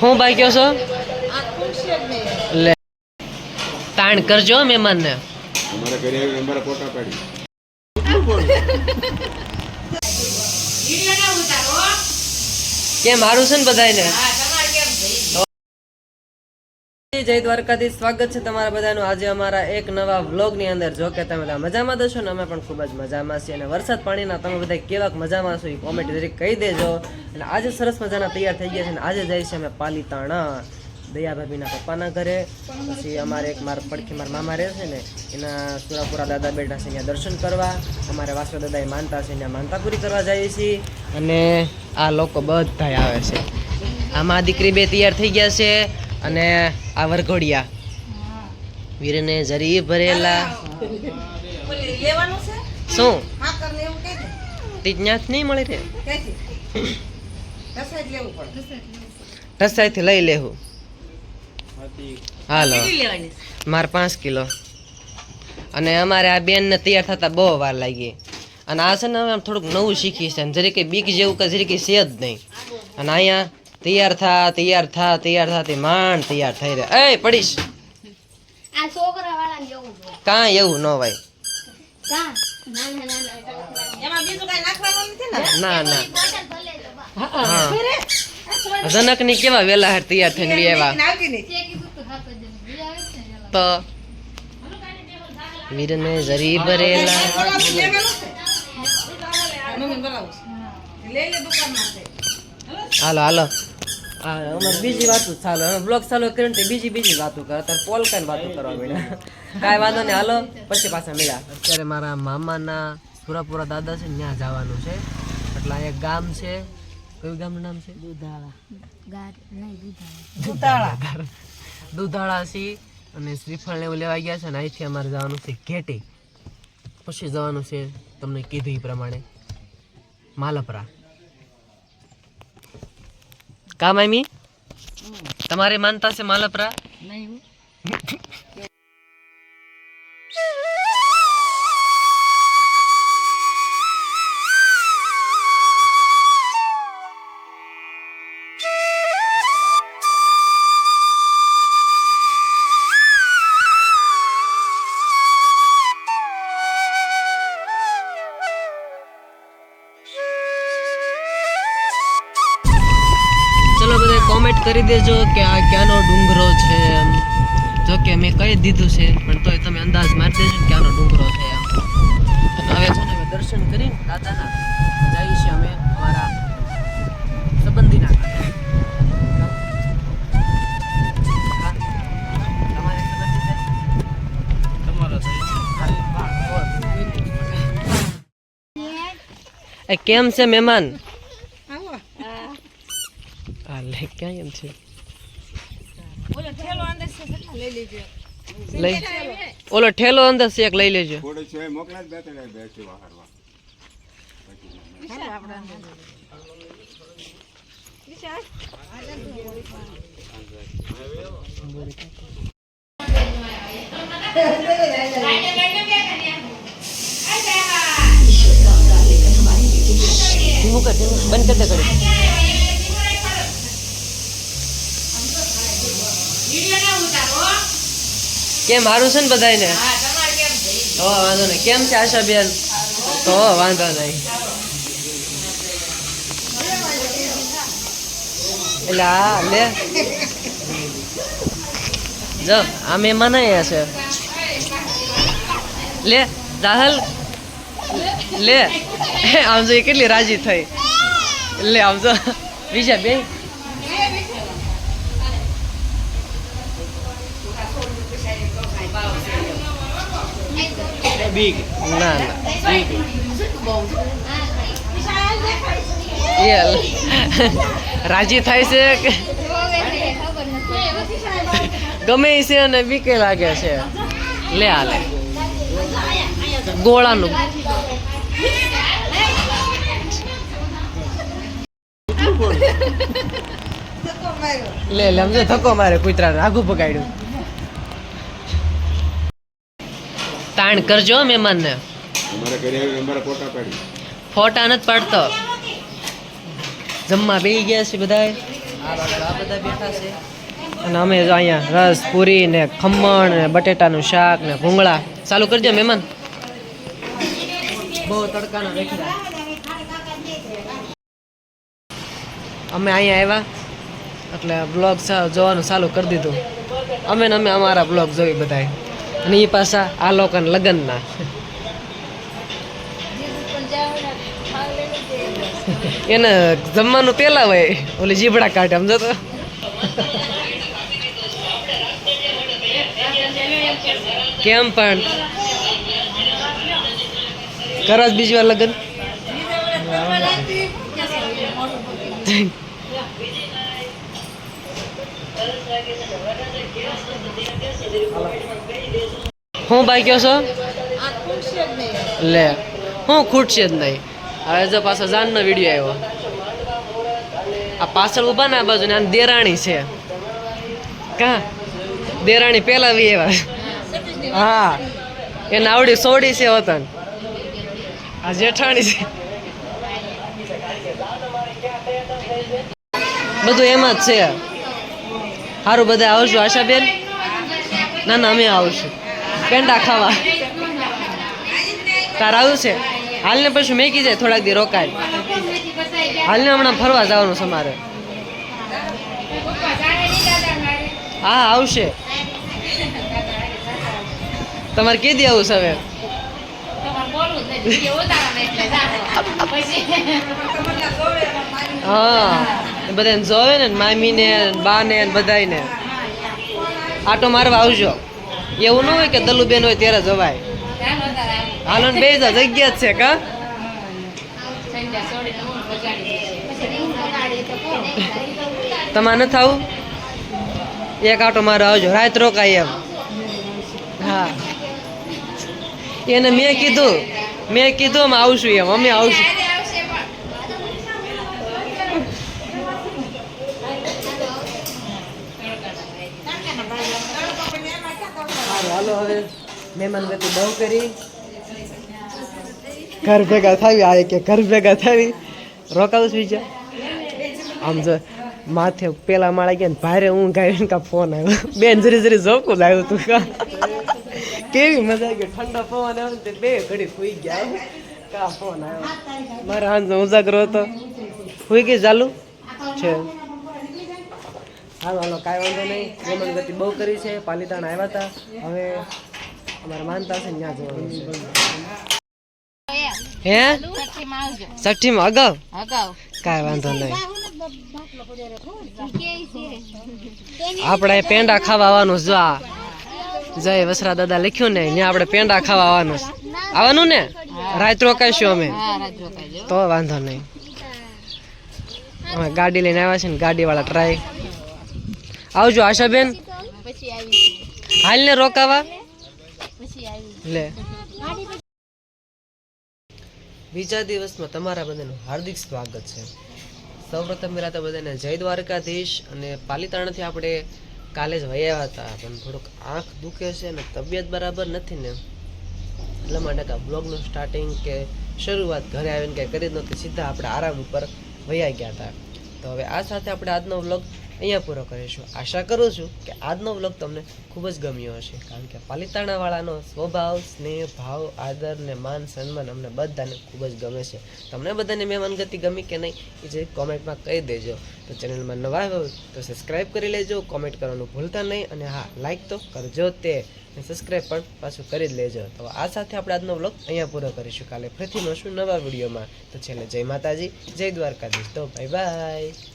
હું ભાઈ કયો છો? લે. તાણ કરજો મહેમાનને. અમારા ઘરે આવીને અમારા ફોટા પાડી. કેમ મારું છે ને બધાને જય દ્વારકાથી સ્વાગત છે તમારા બધાનું. આજે અમારા એક નવા વ્લોગની અંદર. જો કે તમે મજામાં દશો ને અમે પણ ખૂબ જ મજામાં છીએ. અને વરસાદ પાણીના તમે બધા કેવાક મજામાં છો એ કોમેન્ટ જરીક કહી દેજો. અને આજે સરસ મજાના તૈયાર થઈ ગયા છે અને આજે જઈએ છીએ અમે પાલીતાણા દયા ભાભીના પપ્પાના ઘરે. પછી અમારે એક મારા પડખી મારા મામા રહે છે ને, એના સુરાપુરા દાદા બેઠા છે, ત્યાં દર્શન કરવા. અમારે વાસુ દાદા એ માનતા છે ત્યાં માનતા પૂરી કરવા જઈએ છીએ. અને આ લોકો બધા આવે છે. આમાં દીકરી બે તૈયાર થઈ ગયા છે. અને આ વરઘોડિયા. વીરને જરી ભરેલા. ઓલી લેવાનું છે? શું? ન્યાથ નહીં મળે રે રસાઈથી લઈ લેવું. હાલો. મારે માર પાંચ કિલો. અને અમારે આ બેનને તૈયાર થતા બહુ વાર લાગી. અને આ છે ને હવે આમ થોડુંક નવું શીખી છે. અને જરી કંઈ બીક જેવું કે જરી કંઈ છે જ નહીં. અને અહીંયા તૈયાર થા તૈયાર થા તૈયાર થા તે માંડ તૈયાર થઈ રહ્યા. એ પડીશ. આ છોકરા વાળા જેવું કાંઈ એવું ન ભાઈ કા? ને? ના ના. હા જનકની કેવા વેલા હાર તૈયાર થઈને નહીં તે કીધું તો હાથ જ બીજા આવે છે ને એલા. તો? વીરને જરી ભરેલા. હાલો હાલો. બીજી વાતો ચાલો. બ્લોગ ચાલુ કરીને તે બીજી બીજી વાતો કરે. અત્યારે કઈ વાતો કરવા મળ્યા કાંઈ વાંધો નહીં હાલો. પછી પાછા મળ્યા અત્યારે મારા મામાના સુરાપુરા દાદા છે ત્યાં જવાનું છે. એટલે એક ગામ છે. કયું ગામનું નામ છે? દુધાળા. નહીં દુધાળા. સી અને શ્રીફળ ને એવું લેવા ગયા છે ને અહીંથી અમારે જવાનું છે ઘેટી. પછી જવાનું છે તમને કીધું એ પ્રમાણે માલપરા. કા મામી તમારે માનતા છે માલપરા? ચલો કરી દેજો કે આ ક્યાંનો ડુંગરો છે એમ. જો કે મેં કહી દીધું છે, પણ તોય તમે અંદાજ મારી દેજો કે ક્યાંનો ડુંગરો છે એમ. હવે છે ને દર્શન કરીને દાદાના જઈએ છીએ અમે અમારા સંબંધીના કેમ છે મહેમાન? આ લે ક્યાં એમ છે ઓલો ઠેલો અંદર છે કેટલા લઈ લેજો લઈ ઓલો ઠેલો અંદર છે એક લઈ લેજો થોડે છે મોકલા જ બે ત્રણ બેસી વાહરવા હાલો આપણે અંદર વિચાર ધીમું કર ધીમું બંધ કરી દે ઘડી કેમ? સારું છે ને બધાયને? હો વાંધો નહીં. કેમ છે આશાબેન? તો વાંધો નહીં. એટલે હા લે. જો આ મહેમાન અહીંયા છે. લે દાહલ લે. આમ જો કેટલી રાજી થઈ. લે આમ જો. બીજા બે ના ના. રાજી થાય છે કે? ગમે એ છે અને બીકે લાગે છે. લે હાલે. ગોળાનું. લે લે સમજો ધક્કો મારે કૂતરાને. આઘું પગાડ્યું તાણ કરજો મહેમાનને. અમારા ઘરે આવીને અમારા ફોટા પાડી. ફોટા નથી પાડતો. જમવા બેસી ગયા છે બધાય. આ બધા બેઠા છે. અને અમે જો અહીંયા રસ પૂરી ને ખમણ ને બટેટાનું શાક ને ભૂંગળા. ચાલુ કરજો મહેમાન. બહુ તડકાના બેઠા અમે અહીંયા આવ્યા. એટલે બ્લોગ જોવાનું ચાલુ કરી દીધું. અમે ને અમે અમારા બ્લોગ જોઈ બધાય. અને એ પાછા આ લોકોને લગ્નના. એને જમવાનું પેલા હોય, ઓલી જીભડા કાઢે, સમજો તો. કેમ પણ? કરો બીજી વાર લગ્ન? હું ભાઈ કયો છો? લે હું ખૂટશે જ નહીં. હવે જો પાછો જાનનો વીડિયો આવ્યો. આ પાછળ ઊભા ના બાજુ ને આ દેરાણી છે. કા? દેરાણી પેલા બી એવા. હા. એને આવડી સોડી છે વતન. આ જેઠાણી છે. બધું એમાં જ છે. સારું બધા આવજો આશાબેન? ના ના અમે આવશું. પેંડા ખાવા. તાર આવ્યું છે? હાલને પછી મેકી જાય થોડાક દી રોકાય. હાલને હમણાં ફરવા જવાનું છે મારે. હા આવશે. તમારે કીધી આવું છે હવે? હા. બધાને જોવે ને મામીને બાને ને બધાયને. આટો મારવા આવજો. એવું ન હોય કે દલુબેન હોય ત્યારે જવાય. હાલો બે જગ્યા જ છે કા? તમારે ન થવું? એક આટો મારો આવજો. રાત રોકાય એમ. હા. એને મેં કીધું મેં કીધું અમે આવશું એમ. અમે આવશું. હાલો હવે મહેમાન ગતિ બહુ કરી. ઘર ભેગા થાવી, આ કે ઘર ભેગા થાવી. રોકાવું છું બીજા. આમ જો માથે પેલા માળા ગયા ને ભારે ઊંઘ આવી ને કા ફોન આવ્યો. બેન જરી જરી જોકું જ આવ્યું તું કા? કેવી મજા આવી ઠંડા પવન આવ્યો તે બે ઘડી સુઈ ગયા કા ફોન આવ્યો? મારે હાંજ ઉજાગરો હતો. સુઈ ગઈ ચાલુ? છે. હાલો હાલો કાંઈ વાંધો નહીં. ગતિ બહુ કરી છે પાલીતાણ આવ્યા હતા. હવે અમારે માનતા છે ને ત્યાં જવાનું છે. હે? સઠ્ઠીમાં અગાઉ? કાંઈ વાંધો નહીં. આપણે પેંડા ખાવા આવવાનું જો આ. જય વસરા દાદા લખ્યું ને ત્યાં આપણે પેંડા ખાવા આવવાનું આવવાનું ને? રાત રોકાઈશું અમે. તો વાંધો નહીં. અમે ગાડી લઈને આવ્યા છે ને ગાડીવાળા ટ્રાય આવજો આશાબેન. હાલ ને રોકાવા? લે. બીજા દિવસમાં તમારા બધાનું હાર્દિક સ્વાગત છે. સૌપ્રથમ પહેલાં તો બધાને જય દ્વારકાધીશ અને પાલીતાણાથી આપણે કાલે જ વયા હતા પણ થોડુંક આંખ દુખે છે અને તબિયત બરાબર નથી ને. એટલા માટે કાં બ્લોગનું સ્ટાર્ટિંગ કે શરૂઆત ઘરે આવીને કંઈ કરી જ નહોતી સીધા આપણે આરામ ઉપર વયા ગયા હતા. તો હવે આ સાથે આપણે આજનો વ્લોગ અહીંયા પૂરો કરીશું આશા કરું છું કે આજનો વ્લોગ તમને ખૂબ જ ગમ્યો હશે. કારણ કે પાલિતાણાવાળાનો સ્વભાવ, સ્નેહ, ભાવ, આદર ને માન, સન્માન અમને બધાને ખૂબ જ ગમે છે. તમને બધાને મહેમાન ગતિ ગમી કે નહીં એ જે કોમેન્ટમાં કહી દેજો. તો ચેનલમાં નવા હોય તો સબસ્ક્રાઈબ કરી લેજો. કોમેન્ટ કરવાનું ભૂલતા નહીં અને હા લાઈક તો કરજો તે. અને સબસ્ક્રાઈબ પણ પાછું કરી જ લેજો. તો આ સાથે આપણે આજનો બ્લોગ અહીંયા પૂરો કરીશું. કાલે ફરીથી મળશું નવા વિડીયોમાં. તો છેલ્લે જય માતાજી, જય દ્વારકાધીશ. તો બાય બાય